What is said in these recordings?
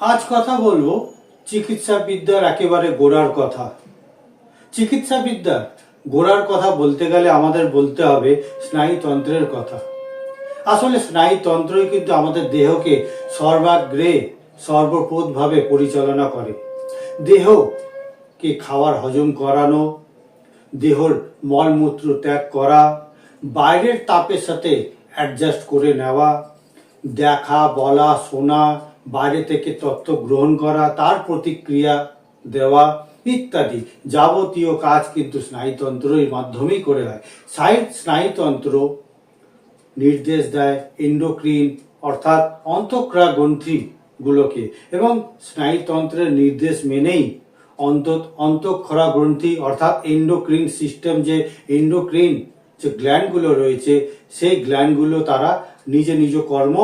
আজ কথা বলব চিকিৎসা বিদ্যার একেবারে গোড়ার কথা। চিকিৎসা বিদ্যার গোড়ার কথা বলতে গেলে আমাদের বলতে হবে স্নায়ুতন্ত্রের কথা। আসলে স্নায়ুতন্ত্রই কিন্তু আমাদের দেহকে সর্বাগ্রে সর্বপ্রদভাবে পরিচালনা করে। দেহকে খাবার হজম করানো, দেহর মলমূত্র ত্যাগ করা, বাইরের তাপের সাথে অ্যাডজাস্ট করে নেওয়া, দেখা, বলা, শোনা বাইরে থেকে তথ্য গ্রহণ করা, তার প্রতিক্রিয়া দেওয়া ইত্যাদি। যাবতীয় কাজ কিন্তু স্নায়ুতন্ত্রের মাধ্যমেই করে হয় স্নায়ুতন্ত্র নির্দেশ দেয় এন্ডোক্রিন অর্থাৎ অন্তঃক্রা গ্রন্থিগুলোকে এবং স্নায়ুতন্ত্রের নির্দেশ মেনেই অন্ত অন্তঃক্ষরা গ্রন্থি অর্থাৎ এন্ডোক্রিন সিস্টেম যে এন্ডোক্রিন যে গ্ল্যান্ডগুলো রয়েছে, সেই গ্ল্যান্ডগুলো তারা নিজে নিজ কর্ম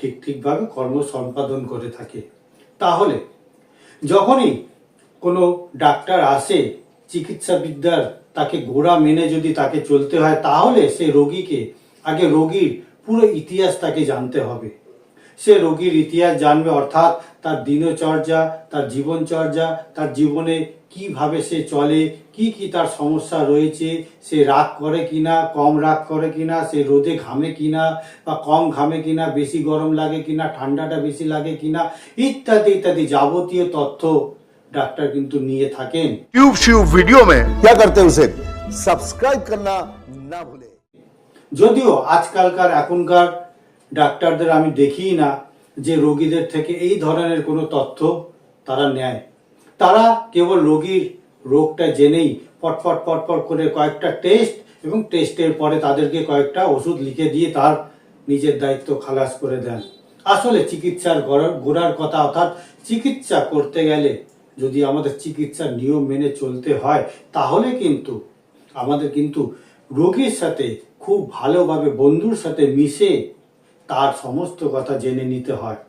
ঠিক ঠিকভাবে কর্ম সম্পাদন করে থাকে। তাহলে যখনই কোনো ডাক্তার আসে, চিকিৎসাবিদ্যার তাকে গোড়া মেনে যদি তাকে চলতে হয়, তাহলে সে রোগীকে, আগে রোগীর পুরো ইতিহাস তাকে জানতে হবে। সে রোগীর ইতিহাস জানবে, অর্থাৎ তার দিনচর্যা, তার জীবনচর্যা, তার জীবনে কিভাবে সে চলে কি কি তার সমস্যা রয়েছে সে রাগ করে কিনা কম রাগ করে কিনা সে রোদে ঘামে কিনা বা কম ঘামে কিনা বেশি গরম লাগে কিনা ঠান্ডাটা বেশি লাগে কিনা ইত্যাদি ইত্যাদি যাবতীয় তথ্য ডাক্তার কিন্তু নিয়ে থাকেন ट्यूब श्यूब वीडियो में क्या करते हैं उसे सब्सक्राइब करना ना भूलें যদিও আজকালকার এখনকার ডাক্তারদের আমি দেখি না যে রোগীদের থেকে এই ধরনের কোনো তথ্য তারা নেয় তারা কেবল রোগীর রোগটা জেনেই পটপট পটপট করে কয়েকটা টেস্ট এবং টেস্টের পরে তাদেরকে কয়েকটা ওষুধ লিখে দিয়ে তার নিজের দায়িত্ব খালাস করে দেন। আসলে চিকিৎসার গড়ার কথা অর্থাৎ চিকিৎসা করতে গেলে যদি আমাদের চিকিৎসার নিয়ম মেনে চলতে হয়, তাহলে কিন্তু আমাদের কিন্তু রোগীর সাথে খুব ভালোভাবে বন্ধুর সাথে মিশে তার সমস্ত কথা জেনে নিতে হয়।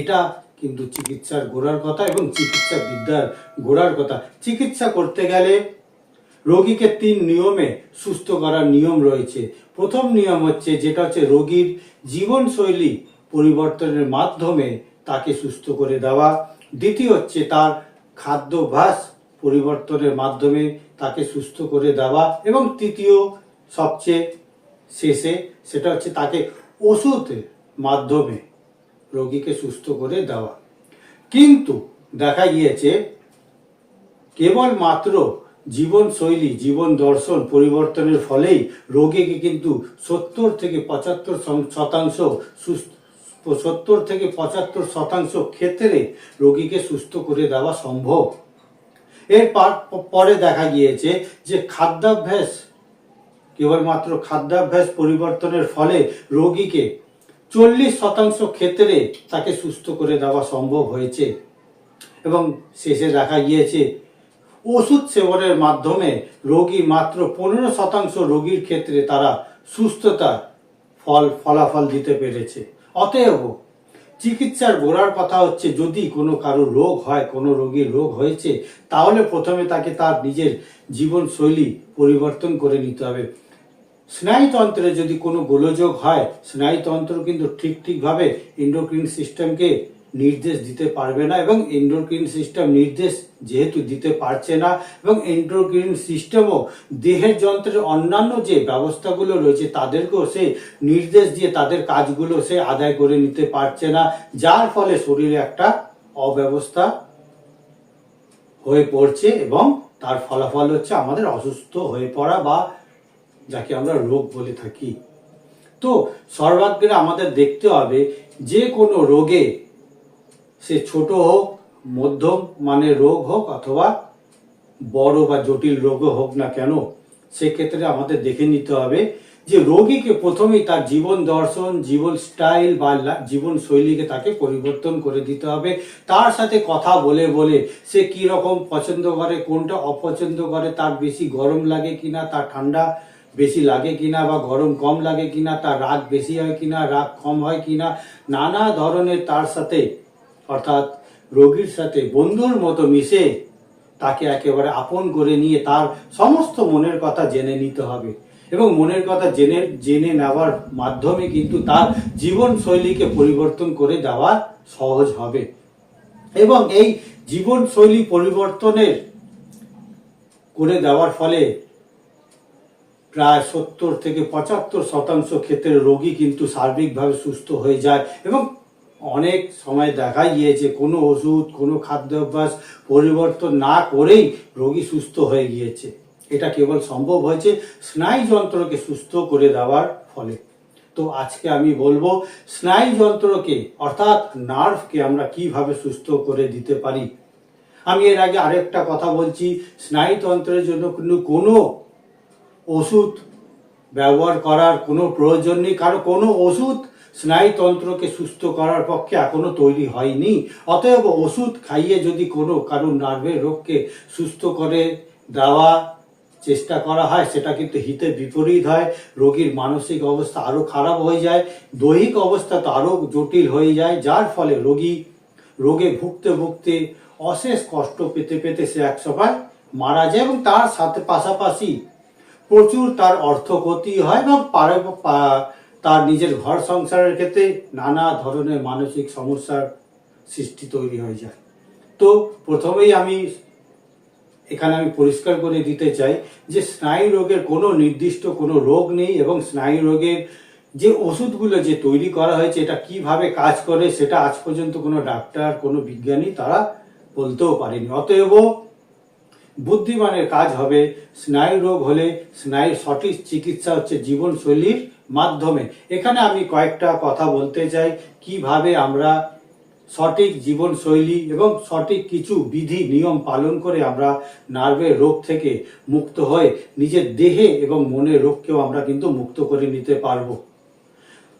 এটা কিন্তু চিকিৎসার গোড়ার কথা এবং চিকিৎসা বিদ্যার গোড়ার কথা। চিকিৎসা করতে গেলে রোগীকে তিন নিয়মে সুস্থ করার নিয়ম রয়েছে। প্রথম নিয়ম হচ্ছে যেটা হচ্ছে রোগীর জীবনশৈলী পরিবর্তনের মাধ্যমে তাকে সুস্থ করে দেওয়া। দ্বিতীয় হচ্ছে তার খাদ্যাভ্যাস পরিবর্তনের মাধ্যমে তাকে সুস্থ করে দেওয়া। এবং তৃতীয়, সবচেয়ে শেষে, সেটা হচ্ছে তাকে ওষুধের মাধ্যমে রোগীকে সুস্থ করে দেওয়া। কিন্তু দেখা গিয়েছে, কেবলমাত্র জীবনশৈলী, জীবন দর্শন পরিবর্তনের ফলেই রোগীকে কিন্তু সত্তর থেকে পঁচাত্তর শতাংশ সত্তর থেকে পঁচাত্তর শতাংশ ক্ষেত্রে রোগীকে সুস্থ করে দেওয়া সম্ভব। এর পরে দেখা গিয়েছে যে খাদ্যাভ্যাস, কেবলমাত্র খাদ্যাভ্যাস পরিবর্তনের ফলে রোগীকে চল্লিশ শতাংশ ক্ষেত্রে তাকে সুস্থ করে দেওয়া সম্ভব হয়েছে এবং শেষে দেখা গিয়েছে, ওষুধ সেবনের মাধ্যমে রোগী মাত্র পনেরো শতাংশ রোগীর ক্ষেত্রে তারা সুস্থতার ফল, ফলাফল দিতে পেরেছে। অতএব চিকিৎসার গোড়ার কথা হচ্ছে, যদি কোনো কারও রোগ হয়, কোনো রোগীর রোগ হয়েছে, তাহলে প্রথমে তাকে তার নিজের জীবনশৈলী পরিবর্তন করে নিতে হবে। স্নায়ুতন্ত্রে যদি কোনো গোলযোগ হয়, স্নায়ুতন্ত্র কিন্তু ঠিক ঠিকভাবে এন্ডোক্রিন সিস্টেমকে নির্দেশ দিতে পারবে না এবং এন্ডোক্রিন সিস্টেম নির্দেশ যেহেতু দিতে পারছে না এবং এন্ডোক্রিন সিস্টেমও দেহের যন্ত্রের অন্যান্য যে ব্যবস্থাগুলো রয়েছে তাদেরকেও সে নির্দেশ দিয়ে তাদের কাজগুলো সে আদায় করে নিতে পারছে না, যার ফলে শরীরে একটা অব্যবস্থা হয়ে পড়ছে এবং তার ফলাফল হচ্ছে আমাদের অসুস্থ হয়ে পড়া বা যাকে আমরা রোগ বলে থাকি। তো সর্বাগ্রে আমাদের দেখতে হবে যে কোনো রোগে সে ছোট হোক, মধ্যম মানের রোগ হোক অথবা বড় বা জটিল রোগও হোক না কেন, সেক্ষেত্রে আমাদের দেখে নিতে হবে যে রোগীকে প্রথমেই তার জীবন দর্শন, জীবন স্টাইল বা জীবন শৈলীকে তাকে পরিবর্তন করে দিতে হবে। তার সাথে কথা বলে বলে সে কি রকম পছন্দ করে, কোনটা অপছন্দ করে, তার বেশি গরম লাগে কিনা, তার ঠান্ডা বেশি লাগে কিনা বা গরম কম লাগে কিনা তার রাগ বেশি হয় কিনা রাগ কম হয় কিনা, নানা ধরনের তার সাথে, অর্থাৎ রোগীর সাথে, বন্ধুর মতো মিশে তাকে একেবারে আপন করে নিয়ে তার সমস্ত মনের কথা জেনে নিতে হবে। এবং মনের কথা জেনে জেনে নেওয়ার মাধ্যমে কিন্তু তার জীবন শৈলীকে পরিবর্তন করে দেওয়া সহজ হবে। এবং এই জীবনশৈলী পরিবর্তনের করে দেওয়ার ফলে প্রায় সত্তর থেকে পঁচাত্তর শতাংশ ক্ষেত্রে রোগী কিন্তু সার্বিকভাবে সুস্থ হয়ে যায় এবং অনেক সময় দেখা গিয়েছে কোনো ওষুধ, কোনো খাদ্যাভ্যাস পরিবর্তন না করেই রোগী সুস্থ হয়ে গিয়েছে। এটা কেবল সম্ভব হয়েছে স্নায়ু যন্ত্রকে সুস্থ করে দেওয়ার ফলে। তো আজকে আমি বলব স্নায়ু যন্ত্রকে অর্থাৎ নার্ভকে আমরা কীভাবে সুস্থ করে দিতে পারি? আমি এর আগে আরেকটা কথা বলছি, স্নায়ুতন্ত্রের জন্য কোনো ওষুধ ব্যবহার করার কোনো প্রয়োজন নেই, কারণ কোনো ওষুধ স্নায়ুতন্ত্রকে সুস্থ করার পক্ষে এখনও তৈরি হয়নি। অতএব ওষুধ খাইয়ে যদি কোনো কারোর নার্ভের রোগকে সুস্থ করে দেওয়া চেষ্টা করা হয়, সেটা কিন্তু হিতে বিপরীত হয়, রোগীর মানসিক অবস্থা আরও খারাপ হয়ে যায়, দৈহিক অবস্থা তো আরও জটিল হয়ে যায়, যার ফলে রোগী রোগে ভুগতে ভুগতে অশেষ কষ্ট পেতে পেতে সে এক সময় মারা যায় এবং তার সাথে পাশাপাশি প্রচুর তার অর্থ ক্ষতি হয় এবং তার নিজের ঘর সংসারের ক্ষেত্রে নানা ধরনের মানসিক সমস্যার সৃষ্টি তৈরি হয়ে যায়। তো প্রথমেই আমি এখানে আমি পরিষ্কার করে দিতে চাই যে স্নায়ু রোগের কোনো নির্দিষ্ট কোনো রোগ নেই এবং স্নায়ু রোগের যে ওষুধগুলো যে তৈরি করা হয়েছে, এটা কীভাবে কাজ করে, সেটা আজ পর্যন্ত কোনো ডাক্তার, কোনো বিজ্ঞানী তারা বলতেও পারেনি। অতএব বুদ্ধিমানের কাজ হবে। স্নায়ু রোগ হলে স্নায়ুর সঠিক চিকিৎসা হচ্ছে জীবনশৈলীর মাধ্যমে। এখানে আমি কয়েকটা কথা বলতে চাই। কীভাবে আমরা সঠিক জীবনশৈলী এবং সঠিক কিছু বিধি, নিয়ম পালন করে আমরা নার্ভের রোগ থেকে মুক্ত হয়ে নিজের দেহে এবং মনের রোগকেও আমরা কিন্তু মুক্ত করে নিতে পারব।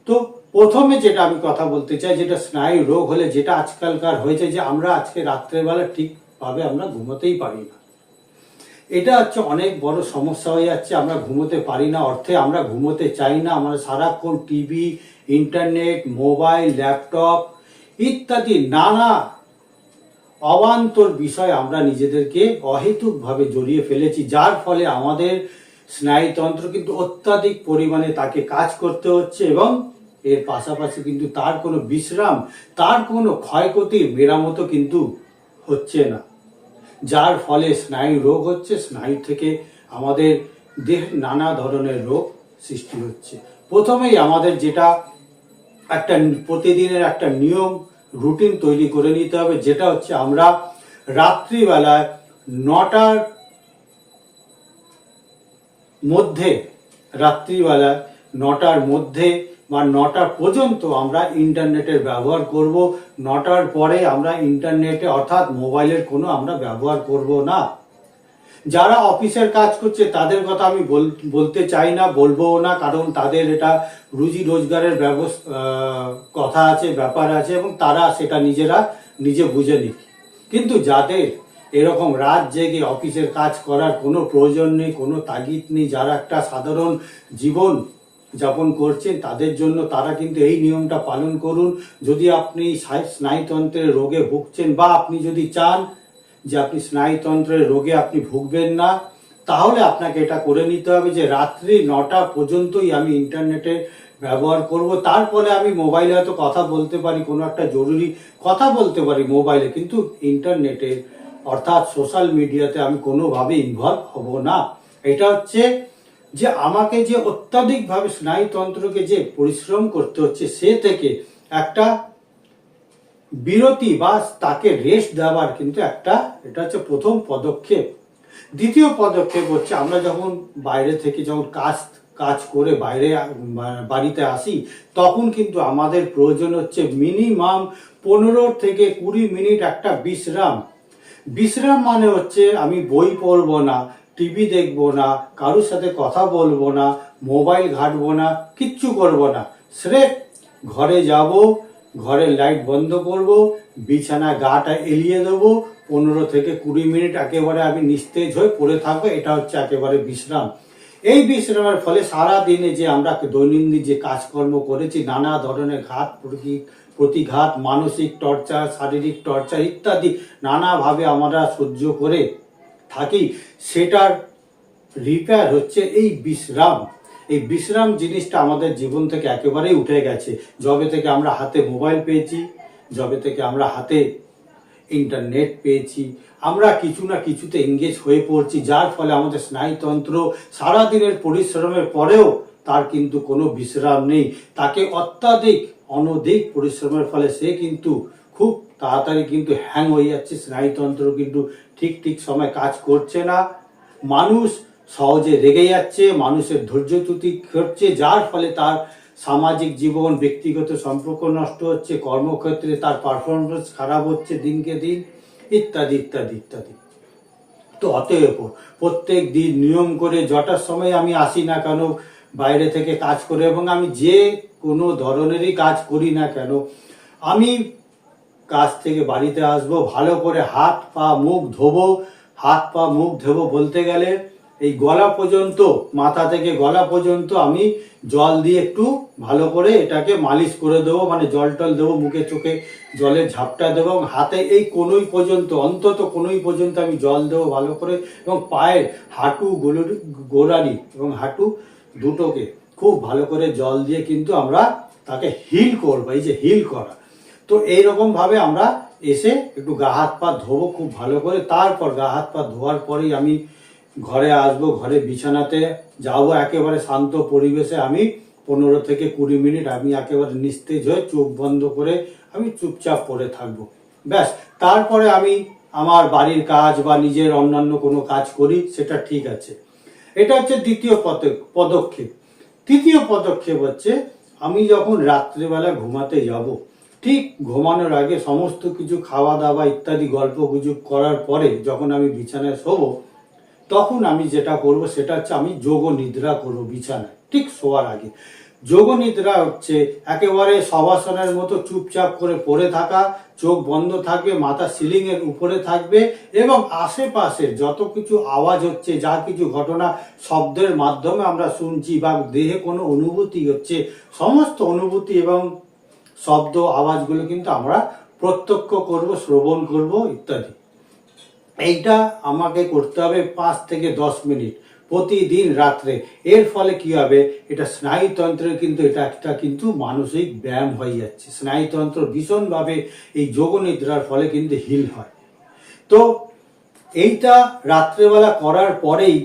তো প্রথমে যেটা আমি কথা বলতে চাই, যেটা স্নায়ু রোগ হলে যেটা আজকালকার হয়েছে যে আমরা আজকে রাত্রেবেলা ঠিকভাবে আমরা ঘুমোতেই পারি না। এটা হচ্ছে অনেক বড় সমস্যা হয়ে যাচ্ছে, আমরা ঘুমোতে পারি না অর্থে, আমরা ঘুমোতে চাই না, আমরা সারাক্ষণ টিভি, ইন্টারনেট, মোবাইল, ল্যাপটপ ইত্যাদি নানা অবান্তর বিষয় আমরা নিজেদেরকে অহেতুকভাবে জড়িয়ে ফেলেছি, যার ফলে আমাদের স্নায়ুতন্ত্র কিন্তু অত্যাধিক পরিমাণে তাকে কাজ করতে হচ্ছে এবং এর পাশাপাশি কিন্তু তার কোনো বিশ্রাম, তার কোনো ক্ষয়ক্ষতির মেরামতো কিন্তু হচ্ছে না। যার ফলে স্নায়ু রোগ হচ্ছে, স্নায়ু থেকে আমাদের দেহ নানা ধরনের রোগ সৃষ্টি হচ্ছে। প্রথমেই আমাদের যেটা একটা প্রতিদিনের একটা নিয়ম, রুটিন তৈরি করে নিতে হবে, যেটা হচ্ছে আমরা রাত্রিবেলায় নটার মধ্যে, রাত্রিবেলায় নটার মধ্যে বা নটা পর্যন্ত আমরা ইন্টারনেটের ব্যবহার করব। নটার পরে আমরা ইন্টারনেটে অর্থাৎ মোবাইলের কোনো আমরা ব্যবহার করব না। যারা অফিসের কাজ করছে, তাদের কথা আমি বল- বলতে চাই না বলব না, কারণ তাদের এটা রুজি রোজগারের ব্যবস্থা কথা আছে, ব্যাপার আছে, এবং তারা সেটা নিজেরা নিজে বুঝে নিক। কিন্তু যাদের এরকম রাত জেগে অফিসের কাজ করার কোনো প্রয়োজন নেই, কোনো তাগিদ নেই, যারা একটা সাধারণ জীবন যাপন করছেন, তাদের জন্য তারা কিন্তু এই নিয়মটা পালন করুন। যদি আপনি স্নায়ুতন্ত্রের রোগে ভুগছেন বা আপনি যদি চান যে আপনি স্নায়ুতন্ত্রের রোগে আপনি ভুগবেন না, তাহলে আপনাকে এটা করে নিতে হবে যে রাত্রি নটা পর্যন্তই আমি ইন্টারনেটে ব্যবহার করব। তারপরে আমি মোবাইলে হয়তো কথা বলতে পারি, কোনো একটা জরুরি কথা বলতে পারি মোবাইলে, কিন্তু ইন্টারনেটে অর্থাৎ সোশ্যাল মিডিয়াতে আমি কোনোভাবে ইনভলভ হব না। এটা হচ্ছে যে আমাকে যে অত্যাধিকভাবে স্নায়ুতন্ত্রকে যে পরিশ্রম করতে হচ্ছে, সে থেকে একটা বিরতি বা তাকে রেস্ট দেওয়ার কিন্তু একটা, এটা হচ্ছে প্রথম পদক্ষেপ। দ্বিতীয় পদক্ষেপ হচ্ছে আমরা যখন বাইরে থেকে যখন কাজ কাজ করে বাইরে বাড়িতে আসি, তখন কিন্তু আমাদের প্রয়োজন হচ্ছে মিনিমাম পনেরো থেকে কুড়ি মিনিট একটা বিশ্রাম। বিশ্রাম মানে হচ্ছে আমি বই পড়ব না টিভি দেখব না, কারোর সাথে কথা বলব না, মোবাইল ঘাটবো না, কিচ্ছু করব না। স্রেফ ঘরে যাব, ঘরের লাইট বন্ধ করব, বিছানা গাটা এলিয়ে দেবো, পনেরো থেকে কুড়ি মিনিট একেবারে আমি নিস্তেজ হয়ে পড়ে থাকব, এটা হচ্ছে একেবারে বিশ্রাম। এই বিশ্রামের ফলে সারা দিনে যে আমরা দৈনন্দিন যে কাজকর্ম করেছি, নানা ধরনের ঘাত প্রতি- প্রতিঘাত, মানসিক টর্চার, শারীরিক টর্চার ইত্যাদি নানাভাবে আমরা সহ্য করে থাকি সেটার রিপেয়ার হচ্ছে এই বিশ্রাম। এই বিশ্রাম জিনিসটা আমাদের জীবন থেকে একেবারেই উঠে গেছে। যবে থেকে আমরা হাতে মোবাইল পেয়েছি, যবে থেকে আমরা হাতে ইন্টারনেট পেয়েছি, আমরা কিছু না কিছুতে এঙ্গেজ হয়ে পড়ছি, যার ফলে আমাদের স্নায়ুতন্ত্র সারাদিনের পরিশ্রমের পরেও তার কিন্তু কোনো বিশ্রাম নেই। তাকে অত্যাধিক অনধিক পরিশ্রমের ফলে সে কিন্তু খুব তাড়াতাড়ি কিন্তু হ্যাং হয়ে যাচ্ছে, স্নায়ুতন্ত্র কিন্তু ঠিক ঠিক সময় কাজ করছে না। মানুষ সহজে রেগে যাচ্ছে, মানুষের ধৈর্য ধৈর্যচ্যুতি ঘটছে, যার ফলে তার সামাজিক জীবন, ব্যক্তিগত সম্পর্ক নষ্ট হচ্ছে, কর্মক্ষেত্রে তার পারফরমেন্স খারাপ হচ্ছে দিনকে দিন, ইত্যাদি ইত্যাদি ইত্যাদি। তো অতএব প্রত্যেক দিন নিয়ম করে যটার সময় আমি আসি না কেন, বাইরে থেকে কাজ করে, এবং আমি যে কোনো ধরনেরই কাজ করি না কেন, আমি কাজ থেকে বাড়িতে আসব, ভালো করে হাত পা মুখ ধোবো, হাত পা মুখ ধোবো বলতে গেলে এই গলা পর্যন্ত, মাথা থেকে গলা পর্যন্ত আমি জল দিয়ে একটু ভালো করে এটাকে মালিশ করে দেবো মানে জল টল দেবো, মুখে চোখে জলের ঝাপটা দেবো এবং হাতে এই কোনোই পর্যন্ত, অন্তত কোনোই পর্যন্ত আমি জল দেবো ভালো করে এবং পায়ের হাঁটু গোলরি গোড়ালি এবং হাঁটু দুটোকে খুব ভালো করে জল দিয়ে কিন্তু আমরা তাকে হিল করব, এই যে হিল করা। তো এইরকম ভাবে আমরা এসে একটু গা হাত পা ধোবো খুব ভালো করে। তারপর গা হাত পা ধোয়ার পরেই আমি ঘরে আসব, ঘরে বিছানাতে যাব। একেবারে শান্ত পরিবেশে আমি পনেরো থেকে কুড়ি মিনিট আমি একেবারে নিস্তেজ হয়ে চোখ বন্ধ করে আমি চুপচাপ পড়ে থাকব। ব্যাস, তারপরে আমি আমার বাড়ির কাজ বা নিজের অন্যান্য কোনো কাজ করি, সেটা ঠিক আছে। এটা হচ্ছে দ্বিতীয় পদ- পদক্ষেপ। তৃতীয় পদক্ষেপ হচ্ছে আমি যখন রাত্রিবেলা ঘুমাতে যাব ঠিক ঘুমানোর আগে সমস্ত কিছু খাওয়া দাওয়া ইত্যাদি গল্প গুজব করার পরে যখন আমি বিছানায় শোবো, তখন আমি যেটা করব সেটা হচ্ছে আমি যোগ নিদ্রা করব বিছানায়। ঠিক শোয়ার আগে। যোগ নিদ্রা হচ্ছে একেবারে সবাসনের মতো চুপচাপ করে পড়ে থাকা, চোখ বন্ধ থাকবে, মাথা সিলিং এর উপরে থাকবে এবং আশেপাশে যত কিছু আওয়াজ হচ্ছে, যা কিছু ঘটনা শব্দের মাধ্যমে আমরা শুনছি বা দেহে কোনো অনুভূতি হচ্ছে, সমস্ত অনুভূতি এবং শব্দ, আওয়াজগুলো কিন্তু আমরা প্রত্যক্ষ করব, শ্রবণ করব, ইত্যাদি। এইটা আমাকে করতে হবে পাঁচ থেকে দশ মিনিট প্রতিদিন রাত্রে। এর ফলে কি হবে? এটা স্নায়ুতন্ত্রের কিন্তু এটা একটা কিন্তু মানসিক ব্যায়াম হয়ে যাচ্ছে। স্নায়ুতন্ত্র ভীষণভাবে এই যোগ নিদ্রার ফলে কিন্তু হিল হয়। তো এইটা রাত্রেবেলা করার পরেই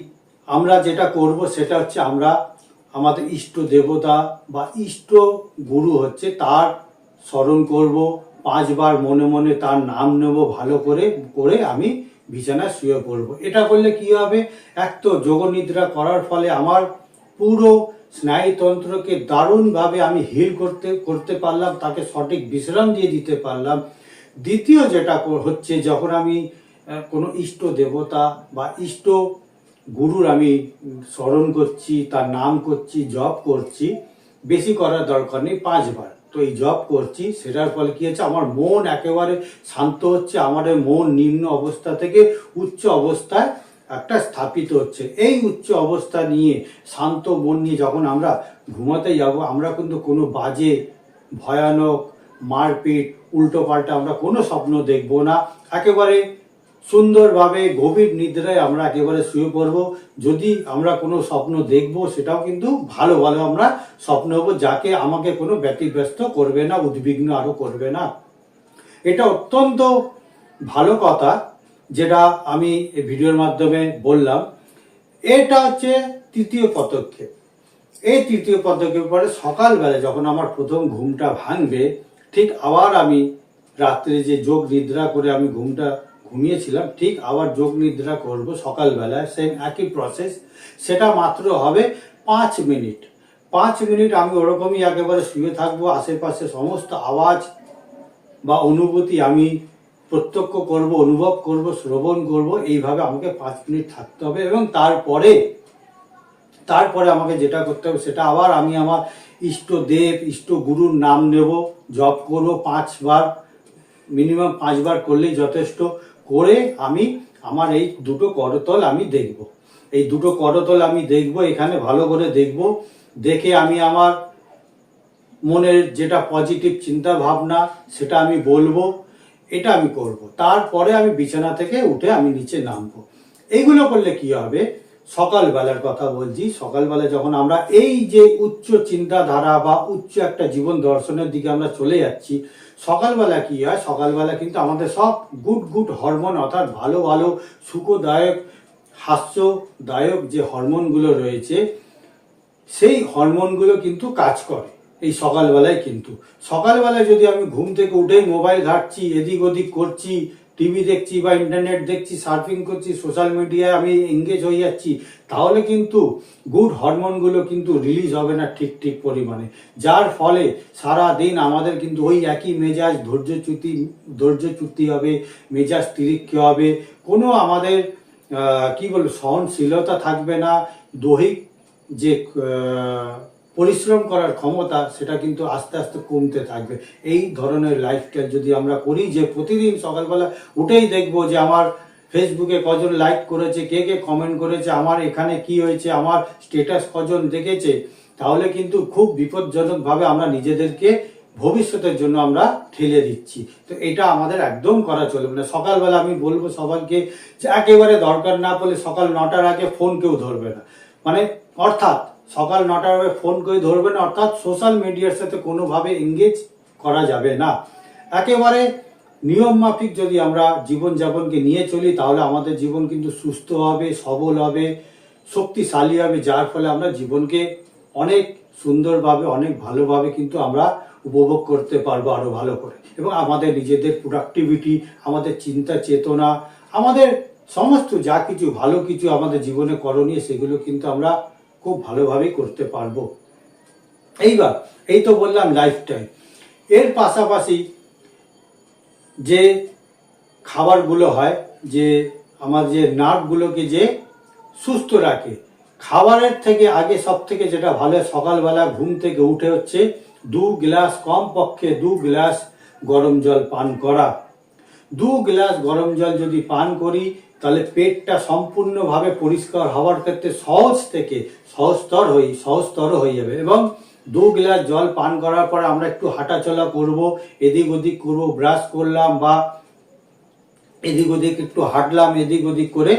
আমরা যেটা করব সেটা হচ্ছে আমরা আমাদের ইষ্ট দেবতা বা ইষ্ট গুরু হচ্ছে তার স্মরণ করব, পাঁচবার মনে মনে তার নাম নেব ভালো করে করে আমি বিছানায় শুয়ে পড়ব। এটা করলে কি হবে? এক তো যোগ নিদ্রা করার ফলে আমার পুরো স্নায়ুতন্ত্রকে দারুণভাবে আমি হিল করতে করতে পারলাম, তাকে সঠিক বিশ্রাম দিয়ে দিতে পারলাম। দ্বিতীয় যেটা হচ্ছে, যখন আমি কোনো ইষ্ট দেবতা বা ইষ্ট গুরুর আমি স্মরণ করছি, তার নাম করছি, জপ করছি, বেশি করার দরকার নেই, পাঁচবার। তো এই জব করছি, সেটার ফলে কি হচ্ছে আমার মন একেবারে শান্ত হচ্ছে, আমাদের মন নিম্ন অবস্থা থেকে উচ্চ অবস্থায় একটা স্থাপিত হচ্ছে। এই উচ্চ অবস্থা নিয়ে, শান্ত মন নিয়ে যখন আমরা ঘুমাতে যাব, আমরা কিন্তু কোনো বাজে, ভয়ানক, মারপিট উল্টো পাল্টা আমরা কোনো স্বপ্ন দেখব না। একেবারে সুন্দরভাবে গভীর নিদ্রায় আমরা একেবারে শুয়ে পড়ব। যদি আমরা কোনো স্বপ্ন দেখব, সেটাও কিন্তু ভালো ভালো আমরা স্বপ্ন হব, যাকে আমাকে কোনো ব্যতিব্যস্ত করবে না, উদ্বিগ্ন আরও করবে না। এটা অত্যন্ত ভালো কথা যেটা আমি ভিডিওর মাধ্যমে বললাম। এটা হচ্ছে তৃতীয় পদক্ষেপ। এই তৃতীয় পদক্ষেপ পরে সকালবেলা যখন আমার প্রথম ঘুমটা ভাঙবে, ঠিক আবার আমি রাত্রে যে যোগ নিদ্রা করে আমি ঘুমটা ঘুমিয়েছিলাম, ঠিক আবার যোগ নিদ্রা করব সকালবেলায় সেম একই প্রসেস সেটা মাত্র হবে পাঁচ মিনিট। পাঁচ মিনিট আমি ওরকমই একেবারে শুয়ে থাকব, আশেপাশে সমস্ত আওয়াজ বা অনুভূতি আমি প্রত্যক্ষ করব, অনুভব করব, শ্রবণ করব, এইভাবে আমাকে পাঁচ মিনিট থাকতে হবে এবং তারপরে তারপরে আমাকে যেটা করতে হবে সেটা আবার আমি আমার ইষ্ট দেব, ইষ্ট গুরুর নাম নেব, জপ করব পাঁচবার মিনিমাম পাঁচবার করলেই যথেষ্ট। করে আমি আমার এই দুটো করতল আমি দেখব। এই দুটো করতল আমি দেখব, এখানে ভালো করে দেখব। দেখে আমি আমার মনের যেটা পজিটিভ চিন্তা ভাবনা সেটা আমি বলব, এটা আমি করব। তারপরে আমি বিছানা থেকে উঠে আমি নিচে নামবো। এইগুলো করলে কি হবে? সকালবেলার কথা বলছি। সকালবেলা যখন আমরা এই যে উচ্চ চিন্তাধারা বা উচ্চ একটা জীবন দর্শনের দিকে আমরা চলে যাচ্ছি সকালবেলা কি হয়? সকালবেলা কিন্তু আমাদের সব গুড গুড হরমোন, অর্থাৎ ভালো ভালো, সুখদায়ক, হাস্যদায়ক যে হরমোনগুলো রয়েছে, সেই হরমোনগুলো কিন্তু কাজ করে এই সকালবেলায় কিন্তু। সকালবেলায় যদি আমি ঘুম থেকে উঠেই মোবাইল ঘাটছি, এদিক ওদিক করছি টিভি দেখছি বা ইন্টারনেট দেখছি সার্ফিং করছি সোশ্যাল মিডিয়ায় আমি এঙ্গেজ হয়ে যাচ্ছি, তাহলে কিন্তু গুড হরমোনগুলো কিন্তু রিলিজ হবে না ঠিক ঠিক পরিমাণে। যার ফলে সারা দিন আমাদের কিন্তু ওই একই মেজাজ ধৈর্যচ্যুতি ধৈর্যচ্যুতি হবে, মেজাজ তিরিক্ষ হবে, কোনো আমাদের কি বলব, সহনশীলতা থাকবে না, দৈহিক যে পরিশ্রম করার ক্ষমতা সেটা কিন্তু আস্তে আস্তে কমতে থাকবে। এই ধরনের লাইফস্টাইল যদি আমরা করি যে প্রতিদিন সকালবেলা উঠেই দেখব যে আমার ফেসবুকে কজন লাইক করেছে, কে কে কমেন্ট করেছে, আমার এখানে কি হয়েছে, আমার স্টেটাস কজন দেখেছে, তাহলে কিন্তু খুব বিপজ্জনকভাবে আমরা নিজেদেরকে ভবিষ্যতের জন্য আমরা ঠেলে দিচ্ছি। তো এটা আমাদের একদম করা চলবে না। সকালবেলা আমি বলব সবাইকে যে একেবারে দরকার না পড়লে সকাল নটার আগে ফোন কেউ ধরবে না। মানে অর্থাৎ সকাল নটার ফোন করে ধরবেন, অর্থাৎ সোশ্যাল মিডিয়ার সাথে কোনোভাবে এঙ্গেজ করা যাবে না। একেবারে নিয়ম মাফিক যদি আমরা জীবনযাপনকে নিয়ে চলি, তাহলে আমাদের জীবন কিন্তু সুস্থ হবে, সবল হবে, শক্তিশালী হবে, যার ফলে আমরা জীবনকে অনেক সুন্দরভাবে, অনেক ভালোভাবে কিন্তু আমরা উপভোগ করতে পারব আরও ভালো করে। এবং আমাদের নিজেদের প্রোডাক্টিভিটি আমাদের চিন্তা চেতনা, আমাদের সমস্ত যা কিছু, ভালো কিছু আমাদের জীবনে করণীয়, সেগুলো কিন্তু আমরা খুব ভালোভাবেই করতে পারব। এইবার, এই তো বললাম লাইফটাইম এর পাশাপাশি যে খাবারগুলো হয়, যে আমার যে নার্ভগুলোকে যে সুস্থ রাখে, খাবারের থেকে আগে সব থেকে যেটা ভালো, সকালবেলা ঘুম থেকে উঠে হচ্ছে দু গ্লাস কম পক্ষে দু গ্লাস গরম জল পান করা। দু গ্লাস গরম জল যদি পান করি তাহলে পেটটা সম্পূর্ণভাবে পরিষ্কার হওয়ার ক্ষেত্রে সহজ থেকে সহজতর হয়ে সহজতর হয়ে যাবে। এবং দু গ্লাস জল পান করার পরে আমরা একটু হাঁটাচলা করব, এদিক ওদিক করব, ব্রাশ করলাম বা এদিক ওদিক একটু হাঁটলাম, এদিক ওদিক করে।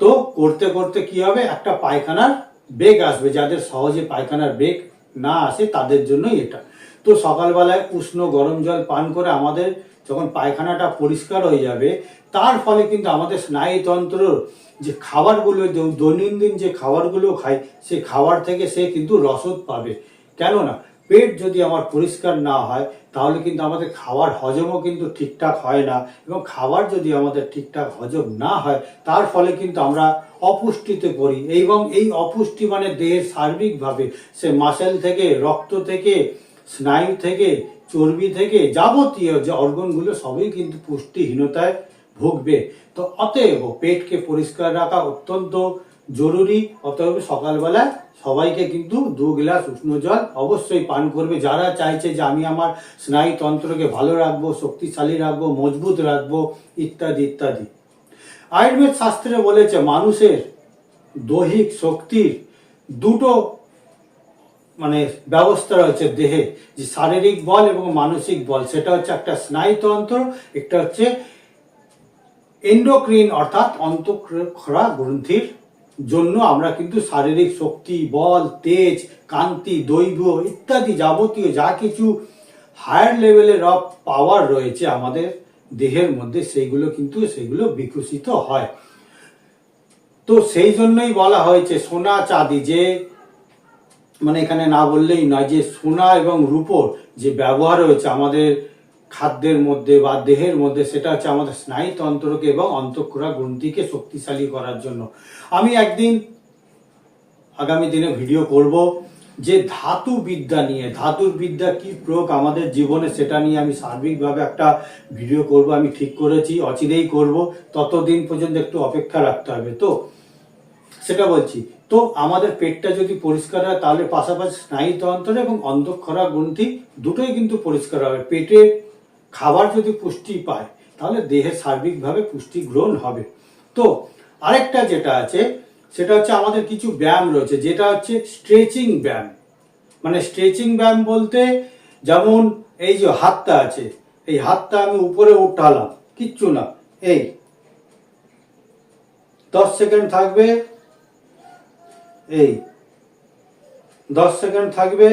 তো করতে করতে কি হবে? একটা পায়খানার বেগ আসবে। যাদের সহজে পায়খানার বেগ না আসে তাদের জন্যই এটা। তো সকালবেলায় উষ্ণ গরম জল পান করে আমাদের যখন পায়খানাটা পরিষ্কার হয়ে যাবে, তার ফলে কিন্তু আমাদের স্নায়ুতন্ত্রর যে খাবারগুলো দৈনন্দিন যে খাবারগুলো খাই সেই খাবার থেকে সে কিন্তু রসদ পাবে। কেননা, পেট যদি আমার পরিষ্কার না হয়, তাহলে কিন্তু আমাদের খাবার হজমও কিন্তু ঠিকঠাক হয় না এবং খাবার যদি আমাদের ঠিকঠাক হজম না হয়, তার ফলে কিন্তু আমরা অপুষ্টিতে পড়ি এবং এই অপুষ্টি মানে দেহের সার্বিকভাবে সে মাসেল থেকে, রক্ত থেকে, স্নায়ু থেকে চর্বি থেকে যাবতীয় যে অর্গনগুলো, সবই কিন্তু পুষ্টিহীনতায় ভুগবে। তো অতএব পেটকে পরিষ্কার রাখা অত্যন্ত জরুরি। অতএব সকালবেলা সবাইকে কিন্তু দু গ্লাস উষ্ণ জল অবশ্যই পান করবে। যারা চাইছে যে আমি আমার স্নায়ুতন্ত্রকে ভালো রাখব, শক্তিশালী রাখব, মজবুত রাখব, ইত্যাদি ইত্যাদি। আয়ুর্বেদ শাস্ত্রে বলেছে, মানুষের দৈহিক শক্তির দুটো মানে ব্যবস্থা রয়েছে দেহে, যে শারীরিক বল এবং মানসিক বল। সেটা হচ্ছে একটা স্নায়ুতন্ত্র একটা হচ্ছে এন্ডোক্রিন অর্থাৎ অন্তঃক্ষরা গ্রন্থির জন্য আমরা কিন্তু শারীরিক শক্তি, বল, তেজ কান্তি দৈব ইত্যাদি যাবতীয় যা কিছু হায়ার লেভেলের অফ পাওয়ার রয়েছে আমাদের দেহের মধ্যে, সেইগুলো কিন্তু সেগুলো বিকশিত হয়। তো সেই জন্যই বলা হয়েছে সোনা চাঁদি যে মানে এখানে না বললেই নয়, যে সোনা এবং রূপোর যে ব্যবহার হয়েছে আমাদের খাদ্যের মধ্যে বা দেহের মধ্যে, সেটা হচ্ছে আমাদের স্নায়ুতন্ত্রকে এবং অন্তঃক্ষরা গ্রন্থিকে শক্তিশালী করার জন্য। আমি একদিন আগামী দিনে ভিডিও করব যে ধাতু বিদ্যা নিয়ে ধাতুর বিদ্যা কি প্রয়োগ আমাদের জীবনে, সেটা নিয়ে আমি সার্বিকভাবে একটা ভিডিও করব, আমি ঠিক করেছি, অচিরেই করব, ততদিন পর্যন্ত একটু অপেক্ষা রাখতে হবে। তো সেটা বলছি তো আমাদের পেটটা যদি পরিষ্কার হয়, তাহলে পাশাপাশি স্নায়ুতন্ত্র এবং অন্ধক্ষরা গ্রন্থি দুটোই কিন্তু পরিষ্কার হবে। পেটে খাবার যদি পুষ্টি পায়, তাহলে দেহে সার্বিকভাবে পুষ্টি গ্রহণ হবে। তো আরেকটা যেটা আছে, সেটা হচ্ছে আমাদের কিছু ব্যায়াম রয়েছে, যেটা হচ্ছে স্ট্রেচিং ব্যায়াম। মানে স্ট্রেচিং ব্যায়াম বলতে যেমন এই যে হাতটা আছে, এই হাতটা আমি উপরে উঠালাম, কিচ্ছু না, এই। দশ সেকেন্ড থাকবে এই, দশ সেকেন্ড থাকবে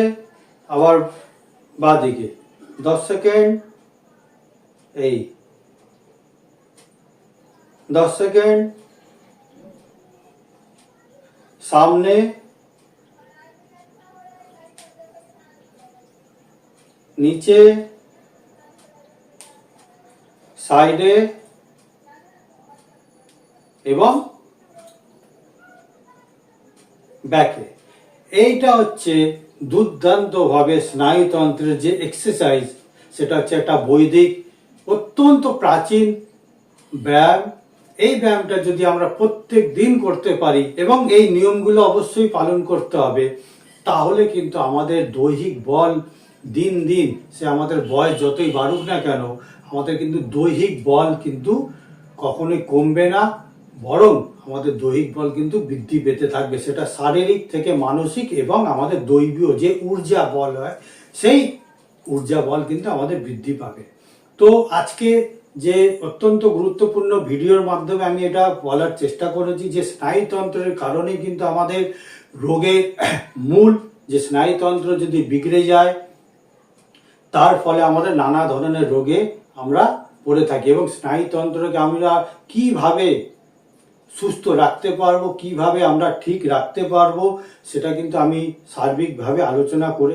আবার বা দিকে। দশ সেকেন্ড, এই, দশ সেকেন্ড, সামনে, নিচে, সাইডে, এবং ব্যাকে এইটা হচ্ছে দুর্দান্তভাবে স্নায়ুতন্ত্রের যে এক্সারসাইজ সেটা হচ্ছে একটা বৈদিক, অত্যন্ত প্রাচীন ব্যায়াম। এই ব্যায়ামটা যদি আমরা প্রত্যেক দিন করতে পারি এবং এই নিয়মগুলো অবশ্যই পালন করতে হবে, তাহলে কিন্তু আমাদের দৈহিক বল দিন দিন, সে আমাদের বয়স যতই বাড়ুক না কেন, আমাদের কিন্তু দৈহিক বল কিন্তু কখনোই কমবে না। বরং আমাদের দৈহিক বল কিন্তু বৃদ্ধি পেতে থাকবে। সেটা শারীরিক থেকে মানসিক এবং আমাদের দৈবীয় যে ঊর্জা বল হয়, সেই ঊর্জা বল কিন্তু আমাদের বৃদ্ধি পাবে। তো আজকে যে অত্যন্ত গুরুত্বপূর্ণ ভিডিওর মাধ্যমে আমি এটা বলার চেষ্টা করেছি যে স্নায়ুতন্ত্রের কারণে কিন্তু আমাদের রোগের মূল যে স্নায়ুতন্ত্র যদি বিগড়ে যায়, তার ফলে আমাদের নানা ধরনের রোগে আমরা পড়ে থাকি এবং স্নায়ুতন্ত্রকে আমরা কীভাবে সুস্থ রাখতে পারব কীভাবে আমরা ঠিক রাখতে পারব সেটা কিন্তু আমি সার্বিকভাবে আলোচনা করে